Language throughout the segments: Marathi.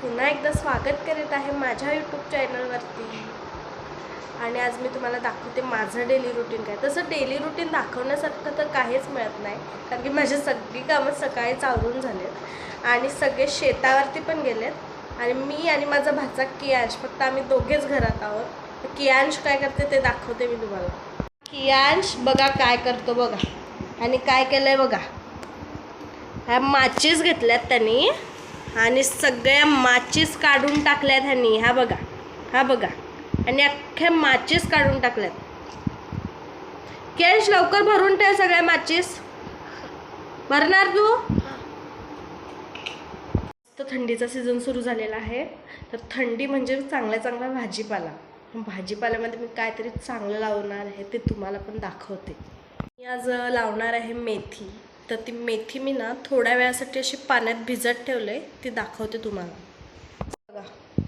पुन्हा एकदा स्वागत करीत आहे माझ्या यूट्यूब चॅनलवरती आणि आज मी तुम्हाला दाखवते माझं डेली रुटीन काय. तसं डेली रुटीन दाखवण्यासारखं तर काहीच मिळत नाही कारण की माझी सगळी कामं सकाळीच आवरून झालेत. आणि सगळे शेतावरती पण गेलेत. आणि मी आणि माझा भाचा कियांश फक्त आम्ही दोघेच घरात आहोत. कियांश काय करते ते दाखवते मी तुम्हाला. कियांश बघा काय करतो बघा. आणि काय केलंय बघा. ह्या माचीस घेतल्यात त्यांनी. आणि सगळ्या माचीस काढून टाकल्यात ह्यांनी. हा बघा. हा बघा. आणि अख्ख्या माचीस काढून टाकल्यात. केश लवकर भरून ठेव सगळ्या माचीस. भरणार तू? तर थंडीचा सीझन सुरू झालेला आहे. तर थंडी म्हणजे चांगला चांगला भाजीपाला. भाजीपाल्यामध्ये मी काहीतरी चांगलं लावणार आहे ते तुम्हाला पण दाखवते. मी आज लावणार आहे मेथी. तर ती मेथी मी ना थोड्या वेळासाठी अशी पाण्यात भिजत ठेवले ती दाखवते तुम्हाला. बघा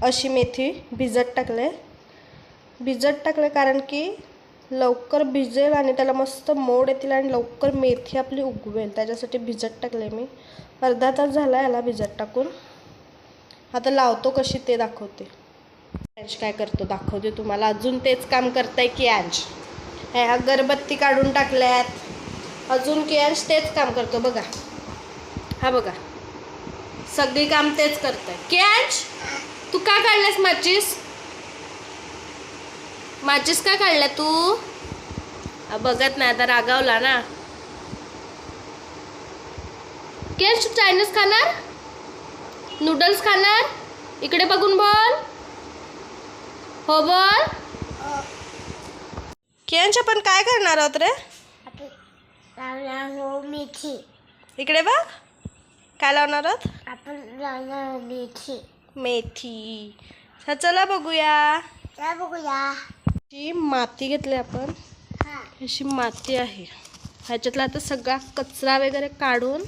अशी मेथी भिजत टाकले. भिजत टाकले कारण की लवकर भिजेल आणि त्याला मस्त मोड येतील आणि लवकर मेथी आपली उगवेल. त्याच्यासाठी भिजत टाकले मी. अर्धा तास झाला याला भिजत टाकून. आता लावतो कशी ते दाखवते. ॲज काय करतो दाखवते तुम्हाला. अजून तेच काम करताय की ॲज ह्या अगरबत्ती काढून टाकल्यात. अजून केअर्स तेच काम करतो बघा. हा बघा. सगळी काम तेच करतंय. कॅच तू का काढल्यास माचीस? माचीस का काढल्या तू? बघत नाही आता रागावला ना. की तू चायनीज खाणार? नूडल्स खाणार? इकडे बघून बोल. हो बोल. कियांश आपण काय करणार आहोत रे? लावणार मेथी. इकडे बघ. काय लावणार आहोत? आपण लावणार मेथी. मेथी. हा चला बघूया. चला बघूया. ही माती घेतली आपण. हा. अशी माती आहे. ह्याच्यातला आता सगळा कचरा वगैरे काढून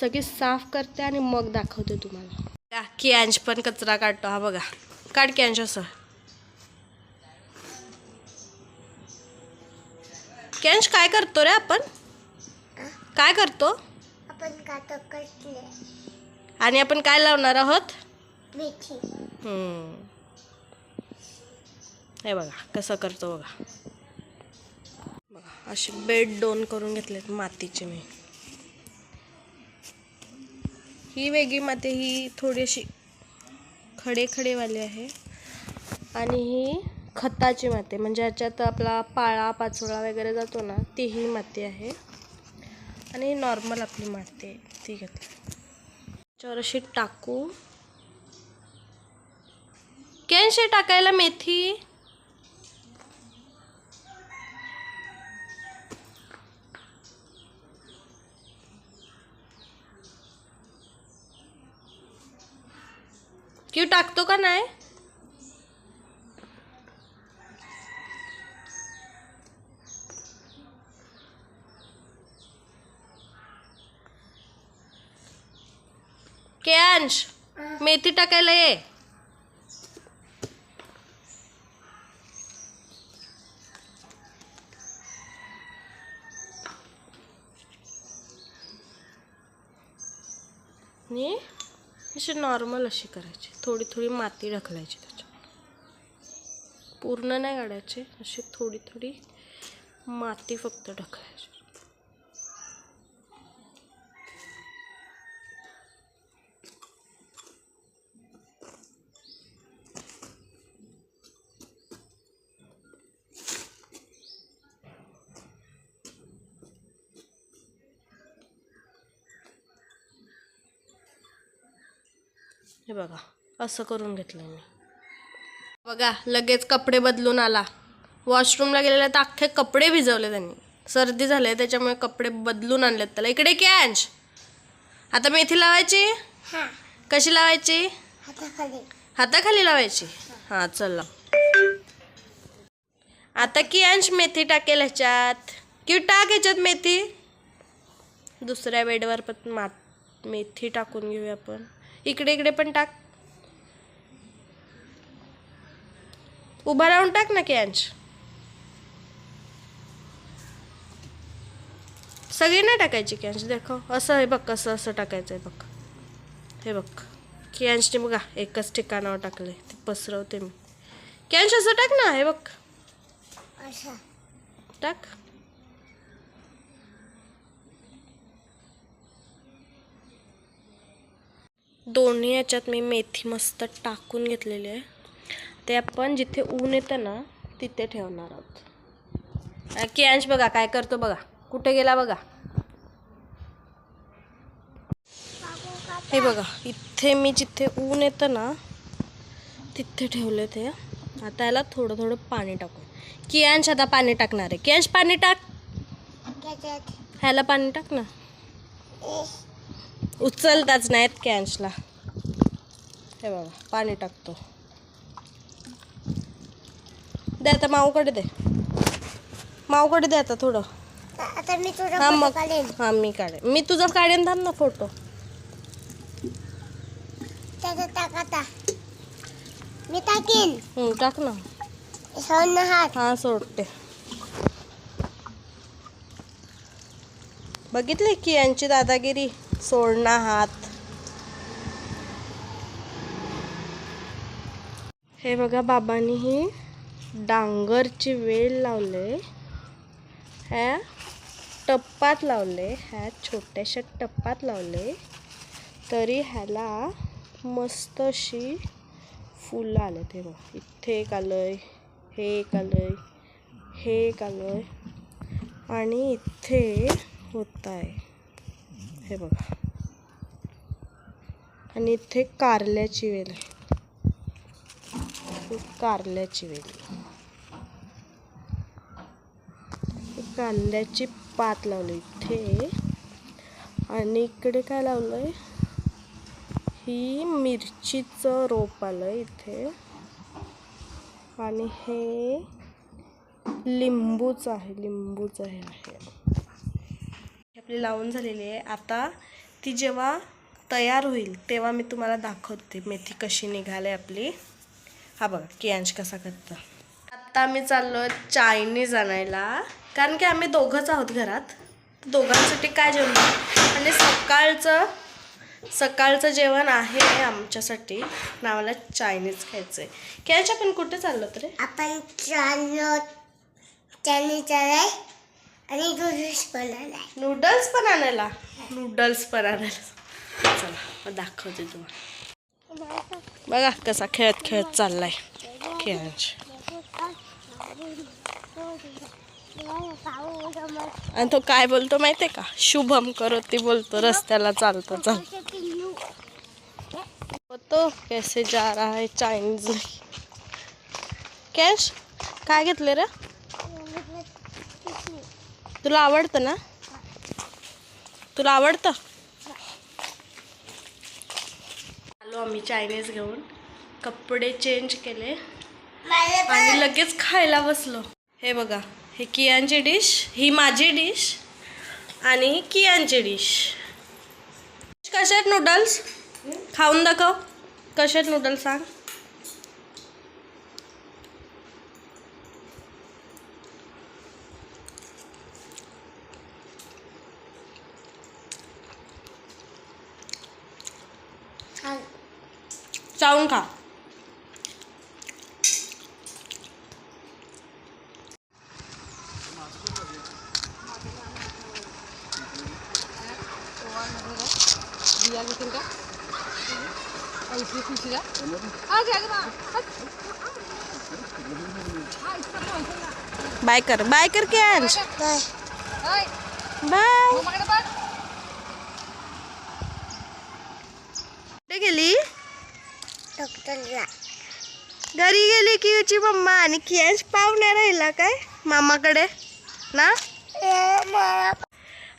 सगळी साफ करते आणि मग दाखवते तुम्हाला. की अंश पण कचरा काढतो. हा बघा. काढ की अंश असं. कॅन्श काय करतो रे आपण? काय करतो? आपण कसले? आणि आपण काय लावणार आहोत? हम्म. हे बघा कसं करतो बघा. बघा असे बेड दोन करून घेतलेत मातीचे मी. ही वेगळी माती ही थोडी अशी खडे खडेवाली आहे. आणि ही खताची माती म्हणजे याच्यात आपला पाळा पाचोळा वगैरे जातो ना ती ही माती आहे. आणि नॉर्मल आपली माती आहे. ती घेतली. त्याच्यावर अशी टाकू. कॅनशे टाकायला मेथी. क्यू टाकतो का नाही? केयांश मेथी टाकायला ये. अशी नॉर्मल अशी करायची. थोडी थोडी माती ढकलायची त्याच्यात. पूर्ण नाही काढायची अशी थोडी थोडी माती फक्त ढकलायची. हे बघा असं करून घेतलं मी. बघा लगेच कपडे बदलून आला. वॉशरूमला गेलेला तर अख्खे कपडे भिजवले त्यांनी. सर्दी झाली त्याच्यामुळे कपडे बदलून आणलेत त्याला. इकडे कॅन्च आता मेथी लावायची? हा. कशी लावायची? हाताखाली. हाताखाली लावायची? हां चला. आता की अंश मेथी टाकेल ह्याच्यात? की टाक ह्याच्यात मेथी. दुसऱ्या बेडवर पण मा मेथी टाकून घेऊया आपण. इकडे इकडे पण टाक. उभा राहून टाक ना की अंश सगळी नाही टाकायची की अंश देखो. असं हे बघ कसं असं टाकायचं आहे बघ. हे बघ. कियांशने बघा एकच ठिकाणावर टाकले ते पसरवते मी. कियांश असं टाक ना हे बघ. टाक. दोन्ही याच्यात मी मेथी मस्त टाकून घेतलेली आहे. ते आपण जिथे ऊन येतं ना तिथे ठेवणार आहोत. की कियांश बघा काय करतो बघा. कुठे गेला बघा. हे बघा इथे मी जिथे ऊन येतं ना तिथे ठेवले ते. आता याला थोडं थोडं पाणी टाकू कियांश आता पाणी टाकणार आहे. कियांश पाणी टाक. ह्याला पाणी टाक ना. उचलताच नाहीत कॅन्सला. हे बघा पाणी टाकतो. दे आता माऊकडे दे. माऊकडे दे आता थोडं. आता मी तुझा हा मग. हा मी काढेन. मी तुझा काढेन थांब ना फोटो. टाक मी टाकीन. टाक ना. सोन हात. हा सोडते. बघितले की यांची दादागिरी? सोडणार हात. हे बघा बाबांनी ही डांगरची वेल लावले. ह्या टप्पात लावले. ह्या छोट्याशा टप्पात लावले. तरी ह्याला मस्त अशी फुलं आले ते बघ. इथे एक आलंय हे एक आलंय हे एक आलंय. आणि इथे होत आहे हे बघा. आणि इथे कारल्याची वेल. आहे कारल्याची वेल. कांद्याची पात लावली इथे. आणि इकडे काय लावलंय? ही मिरचीचं रोप आलं इथे. आणि हे लिंबूचं आहे लिंबूचं हे आहे. आपली लावून झालेली आहे. आता ती जेव्हा तयार होईल तेव्हा मी तुम्हाला दाखवते मेथी कशी निघाली आपली. हा बघा कियांश कसा करतं. आत्ता आम्ही चाललो चायनीज आणायला. कारण की आम्ही दोघंच आहोत घरात. दोघांसाठी काय जेवण आणि सकाळचं सकाळचं जेवण आहे आमच्यासाठी. नावाला चायनीज खायचं आहे कियांश आपण कुठे चाललो रे? आपण चाललो त्यांनी आणि नूडल्स पण बनवलाय नूडल्स पण आणायला? नूडल्स पण आणायला. चला मग दाखवते तुम्हाला. बघा कसा खेळत खेळत चाललाय खेळांच आणि तो काय बोलतो माहितीये का? शुभम करोती बोलतो रस्त्याला चालतो चाल. तो कैसे जा रहा है चायनीज कॅश काय घेतले रे? तुला आवडतं ना? तुला आवडतं? आलो आम्ही चायनीज घेऊन. कपडे चेंज केले. आणि लगेच खायला बसलो. हे बघा हे कियांची डिश ही माझी डिश आणि कियांची डिश आहेत नूडल्स खाऊन दाखव. आहेत नूडल्स सांग? चावून खा. बाय कर बाय कर कॅन्स बाय. बाय गेली? डॉक्टरला. घरी गेली की याची मम्मा आणि कियांश पाहुण्या राहिला काय? मामाकडे? ना?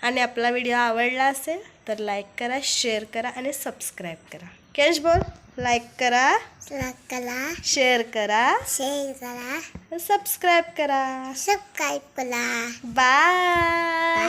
आणि आपला व्हिडिओ आवडला असेल तर लाईक करा शेअर करा आणि सबस्क्राईब करा. कियांश बोल लाईक करा कला शेअर करा शेअर करा सबस्क्राईब करा. सबस्क्राईब करा. बाय.